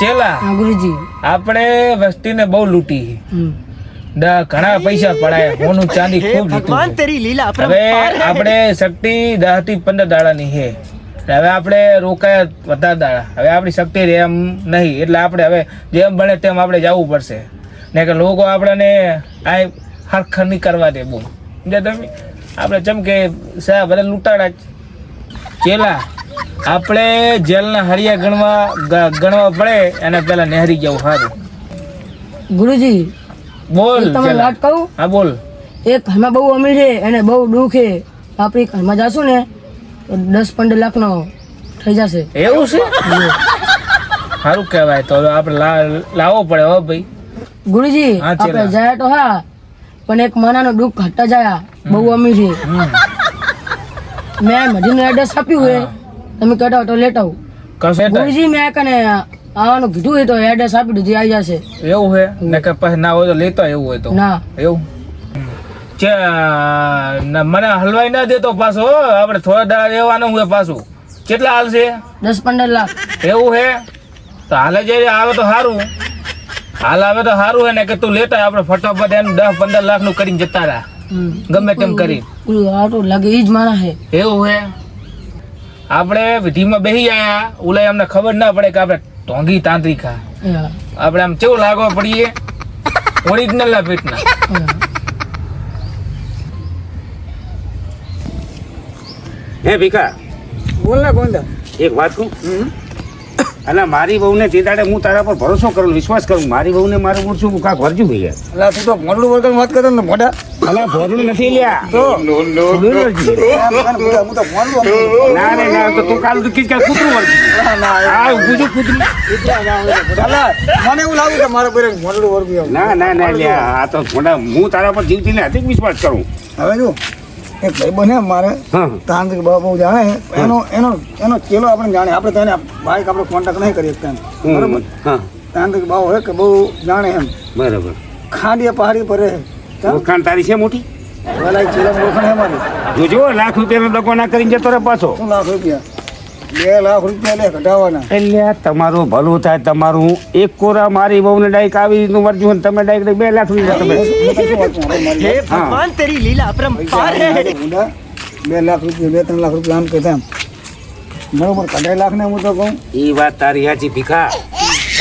ચેલા ગુરુજી. આપણે વસ્તીને બહુ લૂંટી. ઘણા પૈસા પડાય. સોનું ચાંદી ખૂબ ભગવાન તેરી લીલા હવે આપણે શક્તિ દસથી પંદર દાડાની છે. હવે આપણે રોકાય વધારે દાડા. હવે આપણી શક્તિ રહે એમ નહીં. એટલે આપણે હવે જેમ બને તેમ આપણે જવું પડશે. ને કે લોકો આપણને આ હરખર નહીં કરવા દે બહુ. સમજ્યા તમે? આપણે ચમ કે સાહેબ બધા લૂંટાડા ચેલા આપણે જેલના હરિયા ગણવા ગણવા પડે એને પેલા નહેરી જવું સારું ગુરુજી બોલ તમે વાત કહું હા બોલ. એક ઘરમાં બહુ અમીર છે એને બહુ દુઃખ છે. આપણે ઘરમાં જાશું ને તો દસ પંદર લાખનો થઈ જશે. એવું છે? સારું કહેવાય તો હવે આપણે લાવવો પડે હો ભાઈ. ગુરુજી. આપણે જાય તો હા પણ એક માનાનો દુઃખ ઘટતા જાય. બહુ અમીર છે. મેં મધીનું એડ્રેસ આપ્યું હોય તમે હોય તો લેટ આવું. કશે. ગુરુજી મેં કને આવવાનું કીધું તો એડ્રેસ આપી દીધું આવી જશે. એવું હે? ને કે પછી ના હોય તો લેતો એવું હોય તો. ના. એવું? છે મને હલવાઈ ના દેતો પાછો હો. આપણે થોડા દાડા રહેવાનું હોય પાછું. કેટલા હાલ છે? દસ પંદર લાખ. એવું હે? તો હાલે જે આવે તો સારું હાલ આવે તો સારું હે ને કે તું લેતા. આપણે ફટાફટ એનું દસ પંદર લાખનું કરીને જતા રહ્યા. ગમે તેમ કરી. આટલું લાગે એ જ મારા હે. એવું હે? આપણે વિધિમાં બેસી આયા. ઓલા અમને ખબર ના પડે કે આપણે ઢોંગી તાંત્રિકા હા, આપણે આમ કેવું લાગવા પડીએ? ઓરિજિનલ ના પેટના. હે ભીખા. બોલ ને ગોંડા એક વાત કહું? અને મારી બહુને તે દાડે હું તારા પર ભરોસો કરું વિશ્વાસ કરું મારી બહુને મારું ઓળશું હું કાંક વરજું ભાઈ એટલે તું તો મોડું વર્ગન વાત કરતો ને મોઢા. અલા ભોરનું નથી લ્યા. તો? મોડું ના. ના તો તું કાલ કીધું કે કૂતરું વર્ગું આ છું કૂતરું. મને એવું લાગ્યું કે મારા પર મોડું વર્ગ ના ના ના લ્યા આ તો મોટા હું તારા પર જીવતી ને અધિક વિશ્વાસ કરું. હવે જો એક ભાઈ બને મારે તાંત્રિક બાબા બહુ જાણે એનો એનો એનો ચેલો આપણે જાણે આપણે તેને ભાઈ બાઈક આપણે કોન્ટેક્ટ નહીં કરીએ તેને એમ. બરાબર? તાંત્રિક બાબો હોય કે બહુ જાણે એમ. બરાબર. ખાંડીએ પહાડી પર ઓળખાણ તારી છે મોટી? વેલા ચેલા હે મારી. જોજો લાખ રૂપિયાનો ડકો ના કરીને જતો રે પાછો. લાખ રૂપિયા? બે લાખ રૂપિયા લે ઘટાવાના એટલે તમારું ભલું થાય તમારું એક કોરા મારી બહુને ડાયક આવી રીતનું વર્જ્યું અને તમે ડાયક બે લાખ રૂપિયા તમે. હું. ભગવાન તેરી લીલા આવે બે લાખ રૂપિયા બે ત્રણ લાખ રૂપિયા આમ કહેતા બરોબર કઢાઈ લાખ ને હું તો કહું. એ વાત તારી હાજી ભીખા.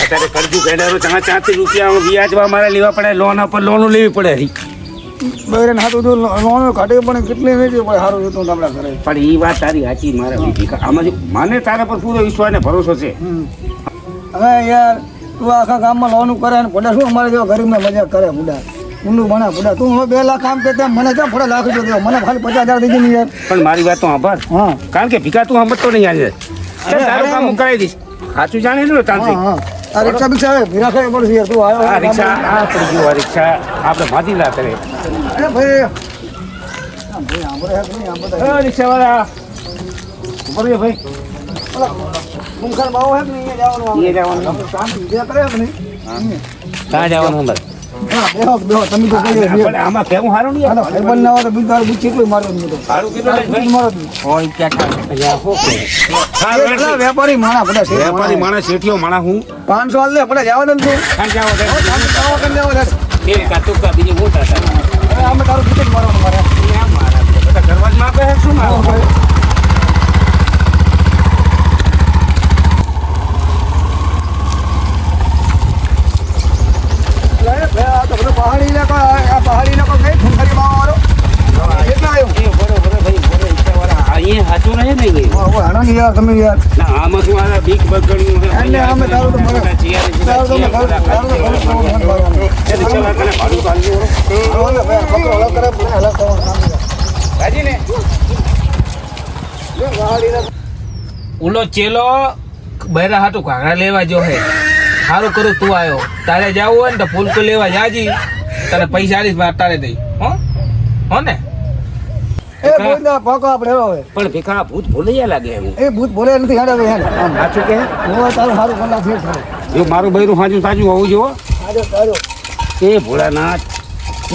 અત્યારે કરજુ કેડારો ચાર ચારથી રૂપિયા વ્યાજવા મારે લેવા પડે લોન પર લોન લેવી પડે. હરી. બહેરે હાથું તો લોન કાઢે પણ કેટલી વેચી પડે સારું જોતું આપણા ઘરે. પણ એ વાત તારી સાચી મારે આમાં જો મને તારા પર પૂરો વિશ્વાસ ને ભરોસો છે? હવે યાર તું આખા ગામમાં લોન કરે ને બધા શું અમારે જેવા ગરીબને મજા કરે બુડા ઊંડું ભણા બુડા તું હવે બે લાખ કામ કે તેમ મને ક્યાં થોડા લાખ દેવા? મને ખાલી પચાસ હજાર દીધી ને યાર. પણ મારી વાત તો આભાર હા. કારણ કે ભીખા તું સમજતો નહીં આજે તારું કામ હું કરાવી દઈશ. સાચું જાણે ને હા તાંત્રિક હા. આ રિક્ષા બિક્ષા આવે ભીરા યાર તું આવ્યો આ રિક્ષા આ પડી ગયું આ રિક્ષા આપણે ભાજી લા કરે. અરે ભાઈ. રિક્ષા વાળા ઉપર ભાઈ ખૂંખાર બાવો હે કે નહીં, અહીંયા જવાનું એ જવાનું. આપણે કરે કે નહીં? ક્યાં જવાનું અંદર? વેપારી. માણસ બધા છે. વેપારી માણસ શેઠિયો માણસ હું. પાંચસો હાલ પડે જવા દે તું. બીજું મોટા હતા હવે તારું મારવાનું મારે. મારા બધા કરવા જ માપે છે શું મારું લે, બે આ તો બધો પહાડી ઇલાકો, આ આ પહાડી ઇલાકો કઈ ખૂંખારી બાવાવાળો? કેટલા આવ્યું? એ બરોબર ભાઈ બરોબર ઈચ્છાવાળા. અહીંયા સાચું રહે ને અહીંયા. હા, હવે હાલો ને યાર, તમે યાર. ના આમાં શું આ બીક બગડ્યું છે? એટલે આમે તારું તો મને- તારું તો મને તારું તો મને. એ રિક્ષાવાળા તને ભાડું તો આલજો. ભાઈ, પકડો ઓલો કરે, મને હલા તો રાજી ને? ઓલો ચેલો બહેરા હાટું ઘાઘરા લેવા જો હે સારું કરું તું આવ્યો તારે જવું હોય ને તો ફૂલકો લેવા જાજી તને પૈસા આવીશ મારે તારે દઈ હો હો ને એ ભૂતના પાકો આપણે હવે. પણ ભીખા ભૂત ભૂલૈયા લાગે એ ભૂત બોલે નથી હેડે ભાઈ હેડ. સાચું કે હોવે તારું સારું કલાક ફેર જો મારું બૈરું સાચું સાચું હોવું જો આજો, આજો. એ ભોળાનાથ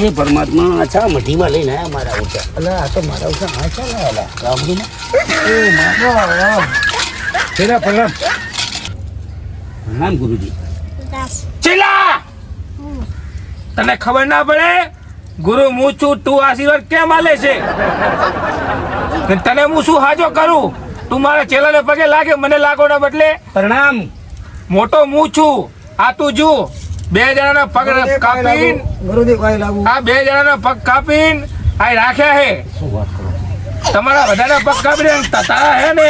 એ પરમાત્મા અચ્છા મઢીમાં લઈને આયા મારા ઓછા અલા આ તો મારા એ માથા, વાહ. તેરા પ્રણામ ગુરુજી. ચીલા તને ખબર ના પડે? ગુરુ હું છું તું આશીર્વાદ કેમ આલે છે? તને હું શું હાજો કરું? તું મારા ચેલાને પગે લાગે મને લાગો ના બદલે. પ્રણામ. મોટો હું છું આ તું જુ. બે જણાના પગ કાપીન લાગુ. ગુરુજી કાંઈ લાગુ. આ બે જણાના પગ કાપીન. આ રાખ્યા હે. શું વાત કરો? તમારા બધાના પગ કાપી તારા હે ને?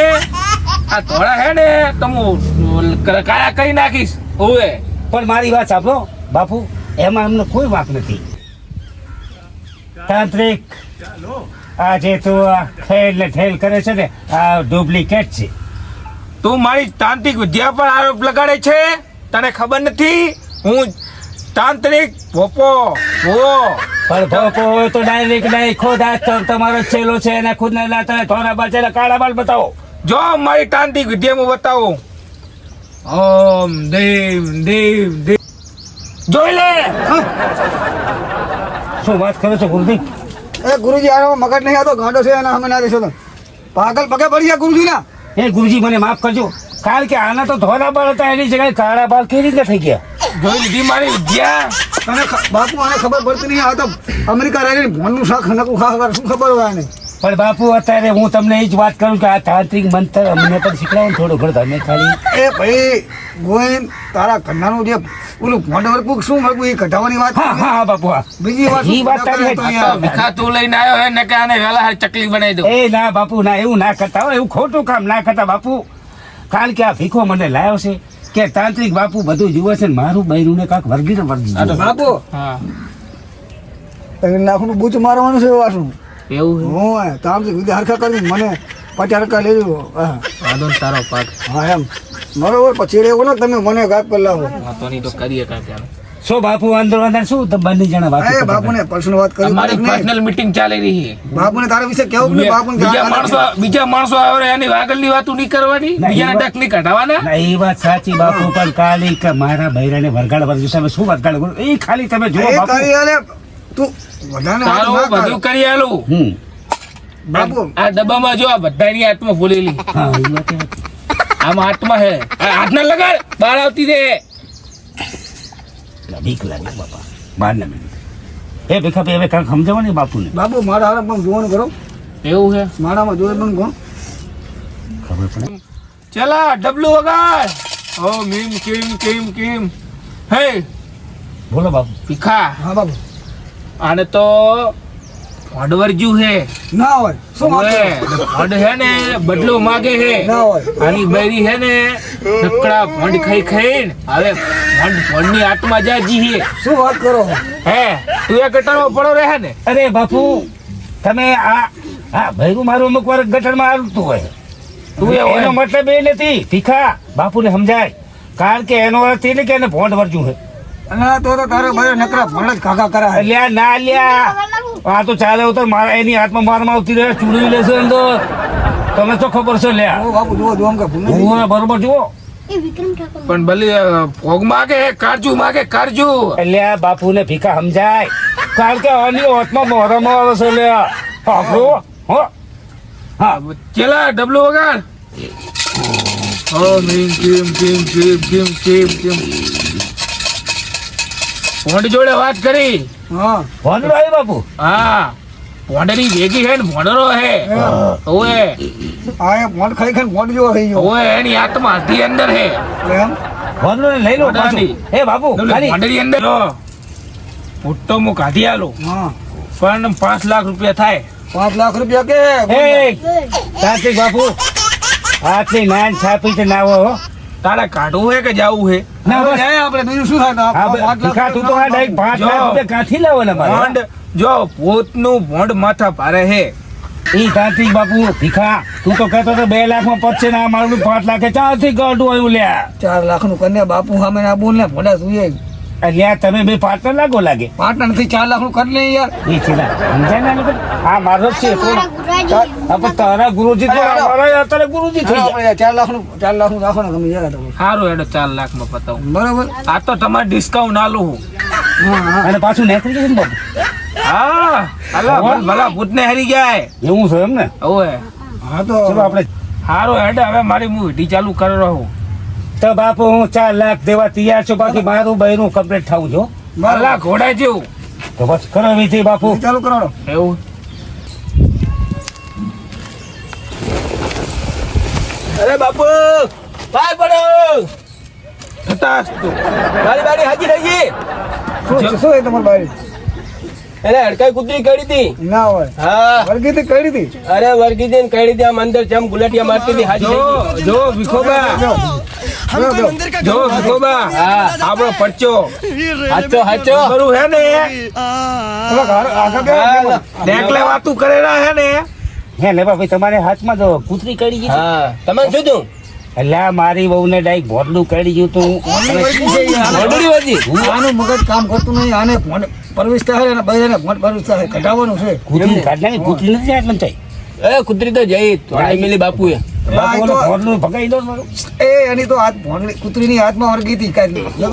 આ ધોળા હે ને? તો હું કાળા કરી નાખીશ. ઓવે. પણ મારી વાત સાંભળો બાપુ એમાં અમને કોઈ વાંક નથી. તાંત્રિક. આ જે તું ને ઠેલ કરે છે ને આ ડુપ્લિકેટ છે. તું મારી તાંત્રિક વિદ્યા પર આરોપ લગાડે છે? તને ખબર નથી? હું તાંત્રિક. ભોપો ભૂવો. પણ ભોપો હોય તો ડાયરેક્ટ નહીં ખુદ આ તમારો ચેલો છે એને ખુદ ને ના તમે થોડા છે કાળા બાલ બતાવો. જો મારી તાંત્રિક વિદ્યા હું બતાવું. ઓમ દેવ દેવ દેવ. જોઈ લે. શું વાત કરો છો ગુરુજી? એ ગુરુજી આનો મગજ નહીં આતો ગાંડો છે એના અમે ના દેશો તો. પાગલ પગે પડી ગયા ગુરુજી ના એ ગુરુજી મને માફ કરજો. કારણ કે આના તો ધોળા બાળ હતા એની જગ્યાએ કાળા બાળ કેવી રીતે થઈ ગયા? જોઈ લીધી મારી વિદ્યા. તને બાપુ આને ખબર પડતી નહીં આ તો અમેરિકા રહીને ભોનનું શાક નકું ખા ખા શું ખબર હોય આને? પણ બાપુ અત્યારે હું તમને એ જ વાત કરું કે આ તાંત્રિક મંત્ર અમને પણ શીખડાવો ને થોડું ઘણું તમે ખાલી. એ ભાઈ ગોવિંદ તારા કન્નાનું જે ઓલું ભોંડ વર્કું શું વર્કું એ કઢાવવાની વાત હા હા હા બાપુ હા. બીજી વાત એ વાત તારી. વિખા તું લઈને આવ્યો હે ને કે આને વેલા હારી ચકલી બનાવી દઉં. એ ના બાપુ ના એવું ના કરતા હોય એવું ખોટું કામ ના કરતા બાપુ. કારણ કે આ ભીખો મને લાવ્યો છે કે તાંત્રિક બાપુ બધું જુએ છે ને મારું બૈરું ને કાંક વર્ગી ને વર્ગી. બાપુ. નાખનું બૂચ મારવાનું છે વાસું એવું હું તામથી વિદ્યા હરખા કરી મને પચાસ ટકા લેજો. વાંધો ને તારો પાક. હા એમ. બરોબર પછી એવું ને તમે મને ગાત પર લાવો. વાંધો નહીં તો કરીએ કાંઈ શું બાપુ અંદર અંદર શું તમે બંને જણા વાત એ બાપુને પર્સનલ વાત કરી મારી પર્સનલ મીટિંગ ચાલી રહી છે. બાપુને તારા વિશે કેવું ને બાપુને બીજા માણસો બીજા માણસો આવે એની આગળની વાતો નહીં કરવાની? બીજાના ડક નહીં કાઢવાના? ના એ વાત સાચી બાપુ પણ કાલી કે મારા બૈરાને વરગાડ છે. હવે શું વરગાડ એ ખાલી તમે જો બાપુ. તું વધારે વાત ના કર. બધું કરી આલું. હમ. બાપુ. આ ડબ્બામાં જો આ બધાની આત્મા ભૂલેલી. હા એ વાત એ વાત. આત્મા હે. આ લગાડ. બહાર આવતી રે બીક લાગે બાપા. ના એ ભીખા ભાઈ હવે કાંઈક સમજાવો ને બાપુને. બાપુ મારા હારા પણ જોવાનું કરો. એવું હે? મારામાં જોડે પણ કોણ? ખબર પડે. ચલા ડબલું વગાડ. ઓ મીમ કેમ કેમ કેમ. હે. બોલો બાપુ. ભીખા. હા બાપુ. આને તો ભોંડવરજ્યું હે. ના હોય. શું વાત ઓએ, હે ને બદલો માગે હે. ના હોય. આની બૈરી હે ને નકડા ભોંડ ખાઈ ખાઈને હવે ભોંડ ભોંડની આત્મા જાજી હે. શું વાત કરો હે તું એ ગટરમાં પડો રહે ને. અરે બાપુ તમે આ આ ભૈરું મારું અમુક વાર ગટરમાં આવતું હોય. તું એનો મતલબ એ નથી. ભીખા બાપુને સમજાય. કારણ કે એનો અર્થ એ નહીં કે એને ભોંડ વર્જ્યું છે આ તો તો તારે ભાઈ નકરા ભણ જ કાકા કરા. લ્યા ના લ્યા આ તો ચાલે ઉતર મારા એની હાથમાં મારમાં આવતી રહે ચૂડી લેશે તો. તમે તો ખબર છે લ્યા. ઓ બાપુ જુઓ જુઓ કે હું બરોબર જુઓ? પણ ભલે ભોગ માગે હે કારજુ માગે કારજુ બાપુ બાપુને ભીખા સમજાય. કારણ કે આની હાથમાં મોરામાં આવે છે લ્યા. આપણો હો. હા. ચેલા ડબલો વગાડ. ઓ મીમ કિમ કિમ કિમ કિમ કિમ કિમ ભોંડ જોડે વાત કરી. હા. હે બાપુ? હા. ભોંડની ભેગી હે ને ભોંડરો હે. ઓએ આ એ ભોંડ ખાઈ ખાઈ ભોંડ જો થઈ ગયો. ઓએ એની આત્મા હતી અંદર હે ને લઈ લો પાછું. હે બાપુ ખાલી. ભોંડની અંદર જો મોટો હું કાઢી આલો. હા. પણ પાંચ લાખ રૂપિયા થાય. પાંચ લાખ રૂપિયા કે? એ કાર્તિક બાપુ આટલી નાન છાપી છે નાવો હો. તારે કાઢવું હે કે જાવું હે? જો. પોતનું ભોંડ માથા ભારે હે. ઈ કાર્તિક બાપુ ભીખા. તું તો કહેતો તો બે લાખમાં પચશે ને આ મારું પાંચ લાખે ચારથી ગાંઠું આવ્યું લે. ચાર લાખનું કન્યા બાપુ સામે ના બોલ ને ભોડા સુઈએ. અલ્યા તમે બે પાર્ટનર લાગો લાગે. પાર્ટનર નથી ચાર લાખનું કરી લે યાર. એ છે ને સમજાય ને? આ મારો છે પણ તારા ગુરુજી તો મારા અત્યારે ગુરુજી થઈ ગયા. ચાર લાખનું ચાર લાખનું રાખો ને તમે યાર સારું એડો ચાર લાખમાં પતાવ. બરોબર. આ તો તમારે ડિસ્કાઉન્ટ આલું હું. હા હા. અને પાછું નીકળી જશે ને બાપુ હા. અલા ભલ- ભલા ભૂતને હરી જાય એવું છે એમ ને? ઓએ હા તો. ચલો આપણે સારું હેડ હવે મારી હું વિધિ ચાલુ કરી રહું. તો બાપુ હું ચાર લાખ દેવા તૈયાર છું. બાકી મારું બહેરું કમ્પ્લીટ થવું જો મારા ઘોડા જેવું. તો બસ કરો વિધિ બાપુ. ચાલુ કરો એવું. અરે બાપુ ભાઈ પડો. મારી બારી હાજી થઈ ગઈ. શું છે શું એ તમારી બારી? એને હડકાઈ કૂતરી કરી હતી ના હોય. હા. વળગી હતી કઈ હતી અરે વર્ગી દઈને કરી હતી આ મંદિર જેમ ગુલાટિયા મારતી હતી હાજી જો વિખોબા જો હા આપણો પરચો. હાચો હાચો. ખરું હે ને. નેકલે વાતું કરેલા હે ને? હે ને બાપુ તમારે હાથમાં જો કૂતરી કરી ગઈ હા. તમે શું તું એટલે મારી બહુ ને ડાઈક ભોડલું કરી ગયું તું. હું આને. મગજ કામ કરતું નહીં. આને ફોન પરવેશ થાય અને બધાને ફોન પરવેશ થાય. કઢાવવાનું છે. કૂતરી કાઢ નાખી કૂતરી નથી આટલું થાય. એ કૂતરી તો જઈ. થોડી મિલી બાપુ એ એની તો હાથ કૂતરીની હાથમાં વળગી હતી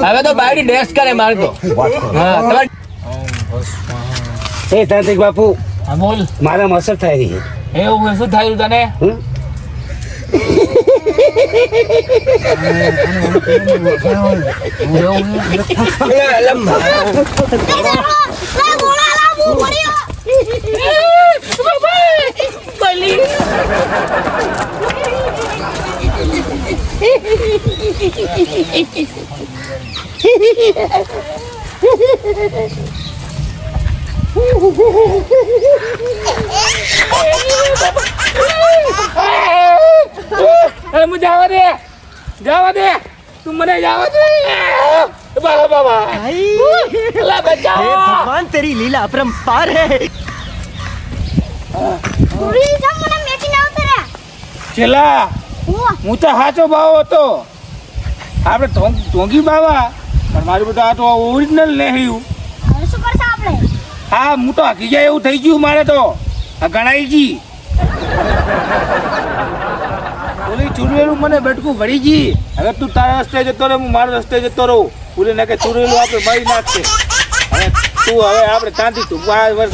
હવે તો બાયડી ડેશ કરે મારે તો એ તાંત્રિક બાપુ બોલ મારામાં અસર થાય રહી એવું શું થયું તને હમ? અરે મને જવા દે જવા દે તું મને જવા દે બાબા બાબા અલા બચાવો भगवान तेरी लीला अपरंपार है પૂરી જમ મને મેકી ના ઉતર્યા છેલ્લા હું? તો સાચો ભાવ હતો. આપણે ઢોંગ- બાવા. પણ મારું બધું આ તો ઓરિજિનલ લેહ્યું શું કરશે આપણે? હા હું તો હકી જાય એવું થઈ ગયું મારે તો. આ ગણાઈ જી ઓલી ચૂરવેલું મને બટકું ભરી ગઈ હવે તું તારા રસ્તે જતો રહે હું મારા રસ્તે જતો રહું. ઓલી નાખે ચૂરવેલું આપણે મળી નાખશે હવે તું હવે આપણે શાંતિ તું આ વર્ષ.